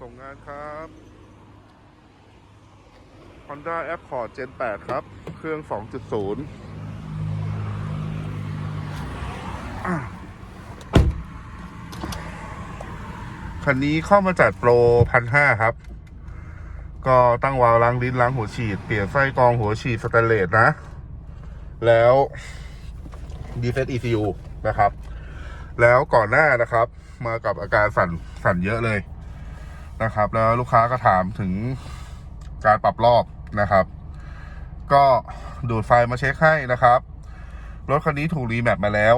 ส่งงานครับ Honda Accord Gen 8 ครับ เครื่อง 2.0 คันนี้เข้ามาจัดโปรพันห้าครับ ก็ตั้งวาล์วล้างลิ้นล้างหัวฉีด เปลี่ยนไส้กรองหัวฉีดสแตนเลสนะ แล้วดีเซต ECU นะครับ แล้วก่อนหน้านะครับ มากับอาการสั่นสั่นเยอะเลย นะครับ แล้วลูกค้าก็ถามถึงการปรับรอบนะครับ ก็ดูดไฟมาเช็คให้นะครับรถคันนี้ถูกรีแมปมาแล้ว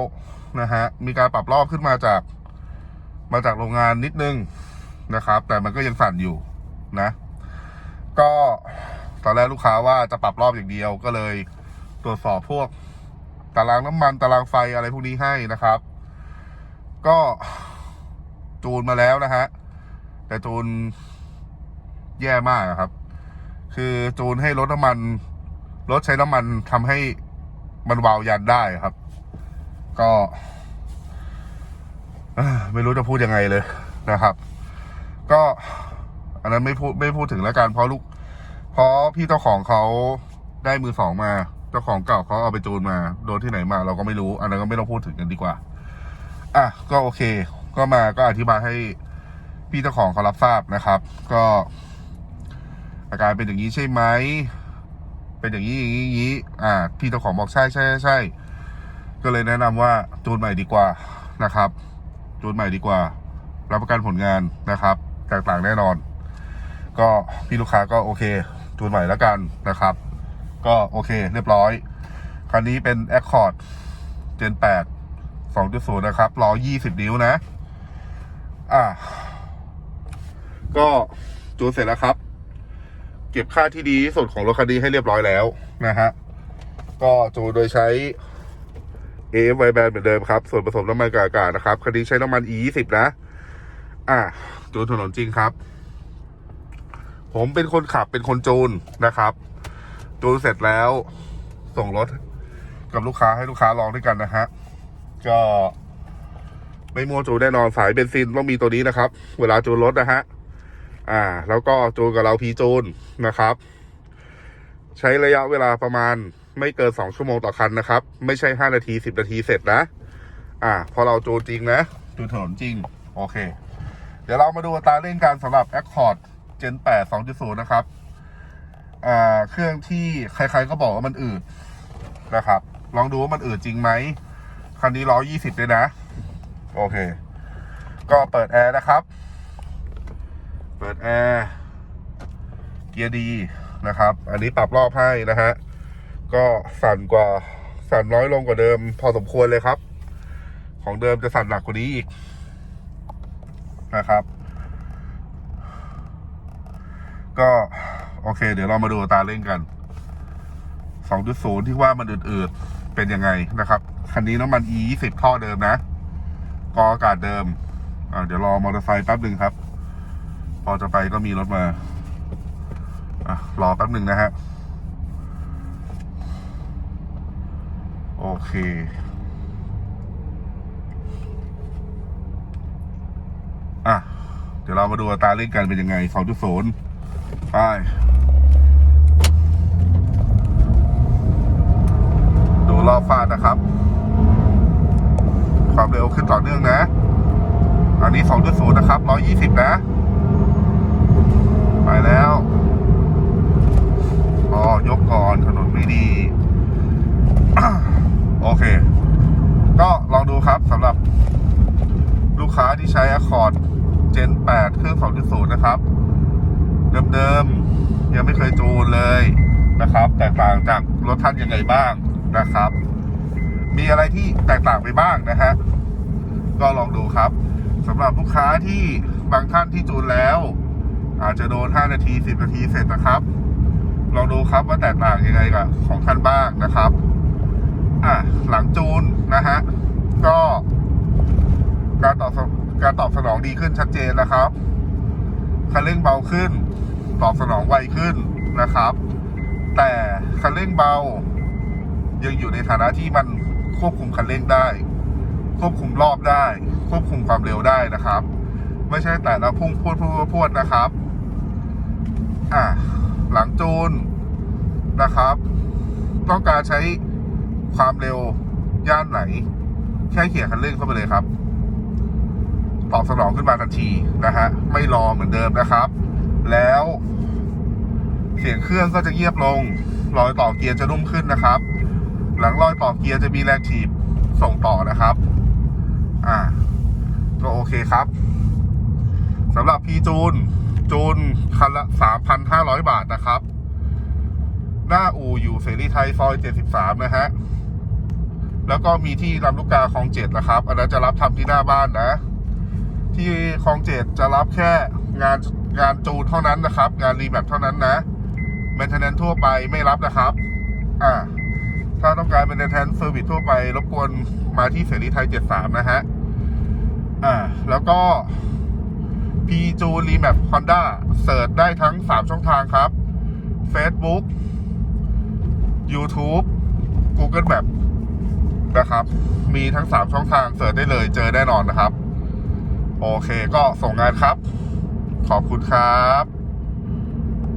นะฮะมีการปรับรอบขึ้นมาจากมาจากโรงงานนิดนึงนะครับ แต่มันก็ยังสั่นอยู่นะ ก็ตอนแรกลูกค้าว่าจะปรับรอบอย่างเดียว ก็เลยตรวจสอบพวกตารางน้ำมันตารางไฟอะไรพวกนี้ให้นะครับ ก็จูนมาแล้วนะฮะ แต่จูนแย่มากครับ คือจูนให้รถน้ำมัน รถใช้น้ำมันทำให้มันวาวยันได้ครับ ก็ไม่รู้จะพูดยังไงเลยนะครับ ก็อันนั้นไม่พูดไม่พูดถึงแล้วกันเพราะลูก เพราะพี่เจ้าของเขาได้มือสองมา เจ้าของเก่าเขาเอาไปจูนมา โดนที่ไหนมา เราก็ไม่รู้ อันนั้นก็ไม่ต้องพูดถึงกันดีกว่า อะก็โอเค ก็มาก็อธิบายให้ พี่เจ้าของเขารับทราบนะครับ ก็ อาการเป็นอย่างนี้ใช่ไหมเป็นอย่างนี้อย่างนี้อย่างนี้อ่า พี่เจ้าของบอกใช่ใช่ใช่ใช่ก็เลยแนะนำว่าจูนใหม่ดีกว่านะครับจูนใหม่ดีกว่า รับประกันผลงานนะครับแตกต่างแน่นอน ก็พี่ลูกค้าก็โอเคจูนใหม่แล้วกันนะครับ ก็โอเคเรียบร้อย คันนี้เป็น Accord Gen 8 2.0 นะครับล้อ20 นิ้วนะ อ่า ก็จูนเสร็จแล้วครับ เก็บค่าที่ดีที่สุดของรถคันนี้ให้เรียบร้อยแล้วนะฮะก็จูนโดยใช้ AF y band เหมือนเดิมครับ ส่วนผสมน้ำมันกับอากาศนะครับคันนี้ใช้น้ำมัน E20 นะ อ่าจูนถนนจริงครับ ผมเป็นคนขับเป็นคนจูนนะครับ จูนเสร็จแล้วส่งรถกับลูกค้าให้ลูกค้าลองด้วยกันนะฮะก็ไม่มัวจูนแน่นอนสายเบนซินต้องมีตัวนี้นะครับ เวลาจูนรถนะฮะ อ่า แล้วก็จูนกับเราพีจูนนะครับ ใช้ระยะเวลาประมาณไม่เกินสองชั่วโมงต่อคันนะครับ ไม่ใช่ห้านาทีสิบนาทีเสร็จนะ อ่า พอเราจูนจริงนะจูนถนนจริง โอเค เดี๋ยวเรามาดูตาเร่งกันสำหรับ Accord Gen 8 2.0 นะครับ อ่า เครื่องที่ใครๆก็บอกว่ามันอืดนะครับ ลองดูว่ามันอืดจริงไหม คันนี้ร้อยี่สิบเลยนะ โอเค ก็เปิดแอร์นะครับ เปิดแอร์เกียร์ดีนะครับ อันนี้ปรับรอบให้นะฮะ ก็สั่นกว่าสั่นน้อยลงกว่าเดิม พอสมควรเลยครับ ของเดิมจะสั่นหนักกว่านี้อีกนะครับ ก็โอเค เดี๋ยวเรามาดูตาเร่งกัน 2.0 ที่ว่ามันอืดๆเป็นยังไงนะครับ คันนี้น้ำมัน E 20 ท่อเดิมนะ กออากาศเดิมอ่าเดี๋ยวรอมอเตอร์ไซค์แป๊บหนึ่งครับ พอจะไปก็มีรถมาอะรอแป๊บหนึ่งนะฮะ โอเค อะ เดี๋ยวเรามาดูตาเร่งกันเป็นยังไง2.0ไปดูรอบฟาดนะครับ ความเร็วขึ้นต่อเนื่องนะ อันนี้2.0นนะครับ120นะ ไปแล้วพอยกก่อนถนนไม่ดี โอเค ก็ลองดูครับสำหรับลูกค้าที่ใช้ Accord Gen 8 เครื่อง 2.0 นะครับ เดิมๆ ยังไม่เคยจูนเลยนะครับ แตกต่างจากรถท่านยังไงบ้างนะครับ มีอะไรที่แตกต่างไปบ้างนะฮะ ก็ลองดูครับสำหรับลูกค้าที่บางท่านที่จูนแล้ว อาจจะโดน 5 นาที 10 นาทีเสร็จนะครับลองดูครับว่าแตกต่างยังไงกับของท่านบ้างนะครับอะหลังจูนนะฮะก็การตอบการตอบสนองดีขึ้นชัดเจนนะครับคันเร่งเบาขึ้น ตอบสนองไวขึ้นนะครับ แต่คันเร่งเบา ยังอยู่ในฐานะที่มันควบคุมคันเร่งได้ ควบคุมรอบได้ ควบคุมความเร็วได้นะครับ ไม่ใช่แต่ละพุ่งพวดพวดพวดนะครับ อ่าหลังจูนนะครับ ต้องการใช้ความเร็วย่านไหน แค่เขี่ยคันเร่งเข้าไปเลยครับ ตอบสนองขึ้นมาทันทีนะฮะ ไม่รอเหมือนเดิมนะครับ แล้ว เสียงเครื่องก็จะเงียบลง รอยต่อเกียร์จะนุ่มขึ้นนะครับ หลังรอยต่อเกียร์จะมีแรงถีบส่งต่อนะครับ อ่า ก็โอเคครับำหรับพีจูน จูนคันละ 3,500 บาทนะครับ หน้าอู่อยู่เสรีไทยซอย 73 นะฮะ แล้วก็มีที่ลำลูกกาคลองเจ็ดนะครับ อันนั้นจะรับทำที่หน้าบ้านนะ ที่คลองเจ็ดจะรับแค่งานงานจูนเท่านั้นนะครับ งานรีแมปเท่านั้นนะแมนเทนแนนทั่วไปไม่รับนะครับ อ่า ถ้าต้องการเป็นแมนเทนเซอร์วิสทั่วไป รบกวนมาที่เสรีไทย 73 นะฮะ อ่า แล้วก็ P จูรีแมปคอนด้าเสิร์ชได้ทั้ง 3 ช่องทางครับ Facebook YouTube Google Map นะครับ มีทั้ง 3 ช่องทางเสิร์ชได้เลยเจอแน่นอนนะครับ โอเคก็ส่งงานครับ ขอบคุณครับ